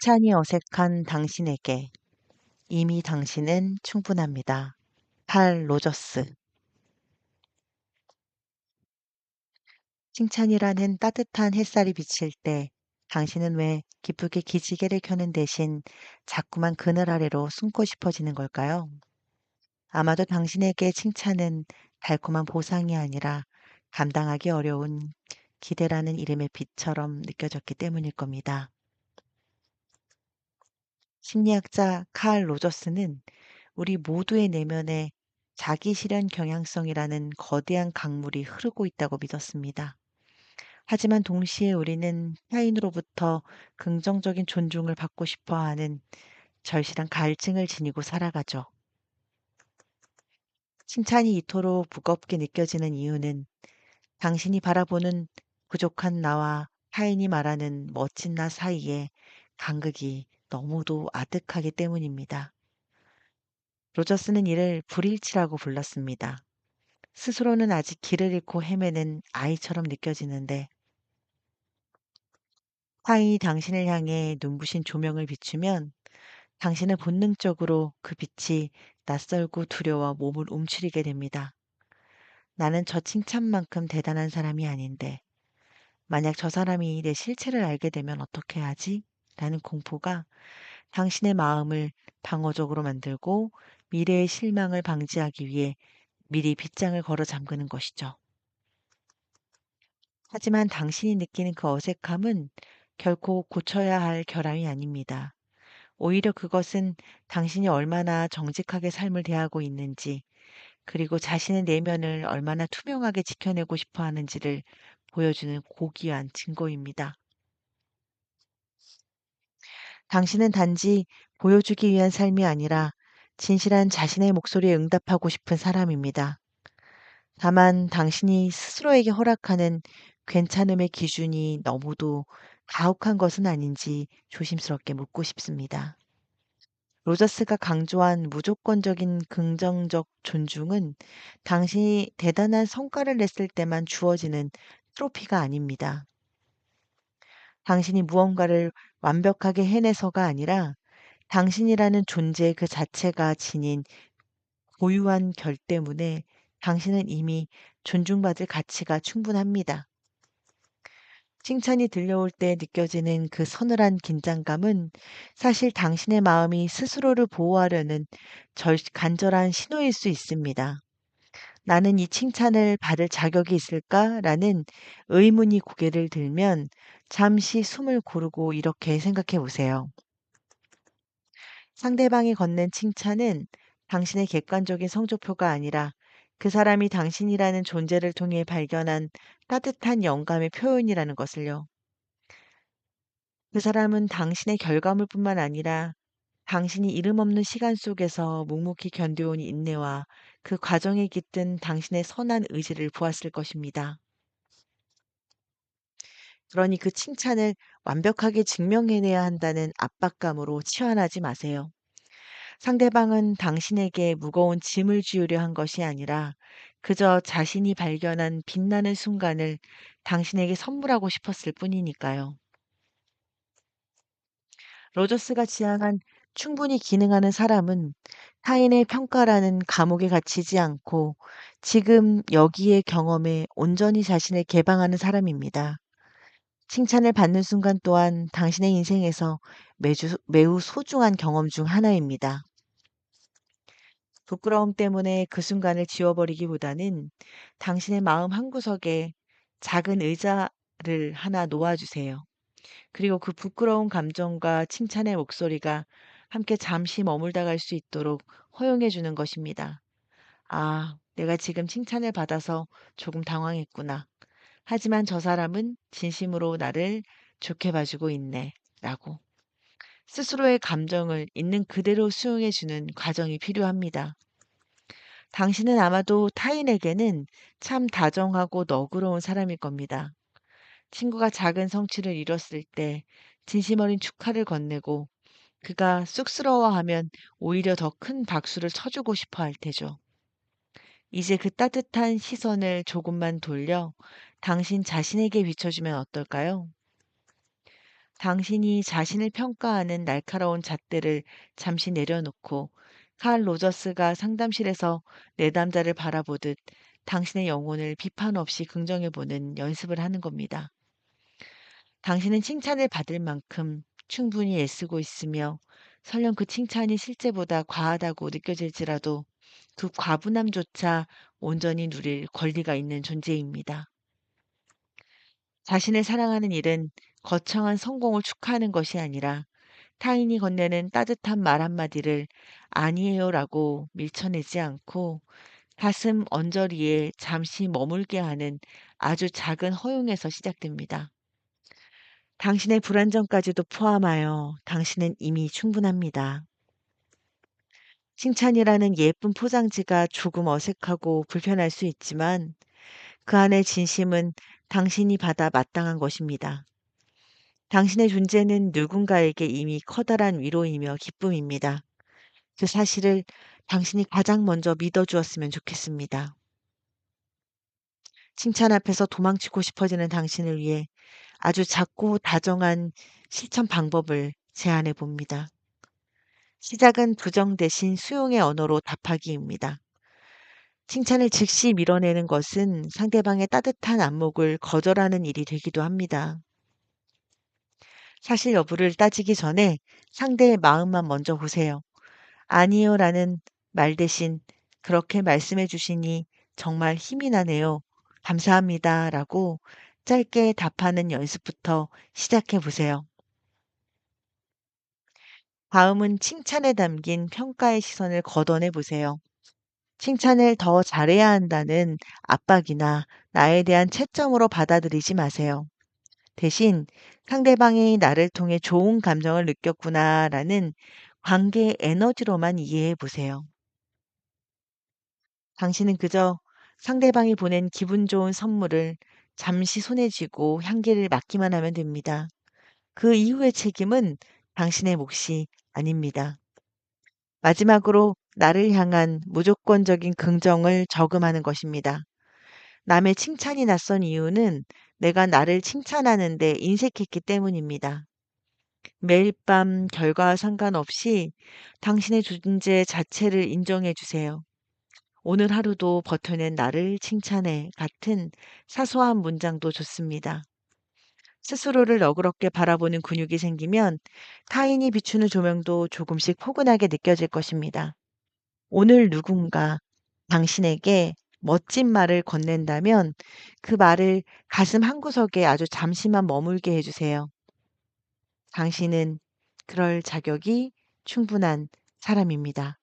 칭찬이 어색한 당신에게 이미 당신은 충분합니다. 칼 로저스 칭찬이라는 따뜻한 햇살이 비칠 때 당신은 왜 기쁘게 기지개를 켜는 대신 자꾸만 그늘 아래로 숨고 싶어지는 걸까요? 아마도 당신에게 칭찬은 달콤한 보상이 아니라 감당하기 어려운 기대라는 이름의 빛처럼 느껴졌기 때문일 겁니다. 심리학자 칼 로저스는 우리 모두의 내면에 자기 실현 경향성이라는 거대한 강물이 흐르고 있다고 믿었습니다. 하지만 동시에 우리는 타인으로부터 긍정적인 존중을 받고 싶어 하는 절실한 갈증을 지니고 살아가죠. 칭찬이 이토록 무겁게 느껴지는 이유는 당신이 바라보는 부족한 나와 타인이 말하는 멋진 나 사이에 간극이 너무도 아득하기 때문입니다. 로저스는 이를 불일치라고 불렀습니다. 스스로는 아직 길을 잃고 헤매는 아이처럼 느껴지는데 타인이 당신을 향해 눈부신 조명을 비추면 당신은 본능적으로 그 빛이 낯설고 두려워 몸을 움츠리게 됩니다. 나는 저 칭찬만큼 대단한 사람이 아닌데 만약 저 사람이 내 실체를 알게 되면 어떻게 하지? 라는 공포가 당신의 마음을 방어적으로 만들고 미래의 실망을 방지하기 위해 미리 빗장을 걸어 잠그는 것이죠. 하지만 당신이 느끼는 그 어색함은 결코 고쳐야 할 결함이 아닙니다. 오히려 그것은 당신이 얼마나 정직하게 삶을 대하고 있는지, 그리고 자신의 내면을 얼마나 투명하게 지켜내고 싶어 하는지를 보여주는 고귀한 증거입니다. 당신은 단지 보여주기 위한 삶이 아니라 진실한 자신의 목소리에 응답하고 싶은 사람입니다. 다만 당신이 스스로에게 허락하는 괜찮음의 기준이 너무도 가혹한 것은 아닌지 조심스럽게 묻고 싶습니다. 로저스가 강조한 무조건적인 긍정적 존중은 당신이 대단한 성과를 냈을 때만 주어지는 트로피가 아닙니다. 당신이 무언가를 완벽하게 해내서가 아니라 당신이라는 존재 그 자체가 지닌 고유한 결 때문에 당신은 이미 존중받을 가치가 충분합니다. 칭찬이 들려올 때 느껴지는 그 서늘한 긴장감은 사실 당신의 마음이 스스로를 보호하려는 절, 간절한 신호일 수 있습니다. 나는 이 칭찬을 받을 자격이 있을까라는 의문이 고개를 들면 잠시 숨을 고르고 이렇게 생각해 보세요. 상대방이 건넨 칭찬은 당신의 객관적인 성적표가 아니라 그 사람이 당신이라는 존재를 통해 발견한 따뜻한 영감의 표현이라는 것을요. 그 사람은 당신의 결과물뿐만 아니라 당신이 이름 없는 시간 속에서 묵묵히 견뎌온 인내와 그 과정에 깃든 당신의 선한 의지를 보았을 것입니다. 그러니 그 칭찬을 완벽하게 증명해내야 한다는 압박감으로 치환하지 마세요. 상대방은 당신에게 무거운 짐을 지우려 한 것이 아니라 그저 자신이 발견한 빛나는 순간을 당신에게 선물하고 싶었을 뿐이니까요. 로저스가 지향한 충분히 기능하는 사람은 타인의 평가라는 감옥에 갇히지 않고 지금 여기의 경험에 온전히 자신을 개방하는 사람입니다. 칭찬을 받는 순간 또한 당신의 인생에서 매주, 매우 소중한 경험 중 하나입니다. 부끄러움 때문에 그 순간을 지워버리기보다는 당신의 마음 한구석에 작은 의자를 하나 놓아주세요. 그리고 그 부끄러운 감정과 칭찬의 목소리가 함께 잠시 머물다 갈 수 있도록 허용해 주는 것입니다. 아, 내가 지금 칭찬을 받아서 조금 당황했구나. 하지만 저 사람은 진심으로 나를 좋게 봐주고 있네. 라고. 스스로의 감정을 있는 그대로 수용해 주는 과정이 필요합니다. 당신은 아마도 타인에게는 참 다정하고 너그러운 사람일 겁니다. 친구가 작은 성취를 이뤘을 때 진심 어린 축하를 건네고 그가 쑥스러워하면 오히려 더 큰 박수를 쳐주고 싶어 할 테죠. 이제 그 따뜻한 시선을 조금만 돌려 당신 자신에게 비춰주면 어떨까요? 당신이 자신을 평가하는 날카로운 잣대를 잠시 내려놓고 칼 로저스가 상담실에서 내담자를 바라보듯 당신의 영혼을 비판 없이 긍정해 보는 연습을 하는 겁니다. 당신은 칭찬을 받을 만큼 충분히 애쓰고 있으며 설령 그 칭찬이 실제보다 과하다고 느껴질지라도 그 과분함조차 온전히 누릴 권리가 있는 존재입니다. 자신을 사랑하는 일은 거창한 성공을 축하하는 것이 아니라 타인이 건네는 따뜻한 말 한마디를 아니에요라고 밀쳐내지 않고 가슴 언저리에 잠시 머물게 하는 아주 작은 허용에서 시작됩니다. 당신의 불안정까지도 포함하여 당신은 이미 충분합니다. 칭찬이라는 예쁜 포장지가 조금 어색하고 불편할 수 있지만 그 안의 진심은 당신이 받아 마땅한 것입니다. 당신의 존재는 누군가에게 이미 커다란 위로이며 기쁨입니다. 그 사실을 당신이 가장 먼저 믿어 주었으면 좋겠습니다. 칭찬 앞에서 도망치고 싶어지는 당신을 위해 아주 작고 다정한 실천 방법을 제안해 봅니다. 시작은 부정 대신 수용의 언어로 답하기입니다. 칭찬을 즉시 밀어내는 것은 상대방의 따뜻한 안목을 거절하는 일이 되기도 합니다. 사실 여부를 따지기 전에 상대의 마음만 먼저 보세요. 아니요 라는 말 대신 그렇게 말씀해 주시니 정말 힘이 나네요. 감사합니다. 라고 짧게 답하는 연습부터 시작해 보세요. 다음은 칭찬에 담긴 평가의 시선을 걷어내 보세요. 칭찬을 더 잘해야 한다는 압박이나 나에 대한 채점으로 받아들이지 마세요. 대신 상대방이 나를 통해 좋은 감정을 느꼈구나라는 관계의 에너지로만 이해해 보세요. 당신은 그저 상대방이 보낸 기분 좋은 선물을 잠시 손에 쥐고 향기를 맡기만 하면 됩니다. 그 이후의 책임은 당신의 몫이 아닙니다. 마지막으로 나를 향한 무조건적인 긍정을 저금하는 것입니다. 남의 칭찬이 낯선 이유는 내가 나를 칭찬하는 데 인색했기 때문입니다. 매일 밤 결과와 상관없이 당신의 존재 자체를 인정해 주세요. 오늘 하루도 버텨낸 나를 칭찬해 같은 사소한 문장도 좋습니다. 스스로를 너그럽게 바라보는 근육이 생기면 타인이 비추는 조명도 조금씩 포근하게 느껴질 것입니다. 오늘 누군가 당신에게 멋진 말을 건넨다면 그 말을 가슴 한구석에 아주 잠시만 머물게 해주세요. 당신은 그럴 자격이 충분한 사람입니다.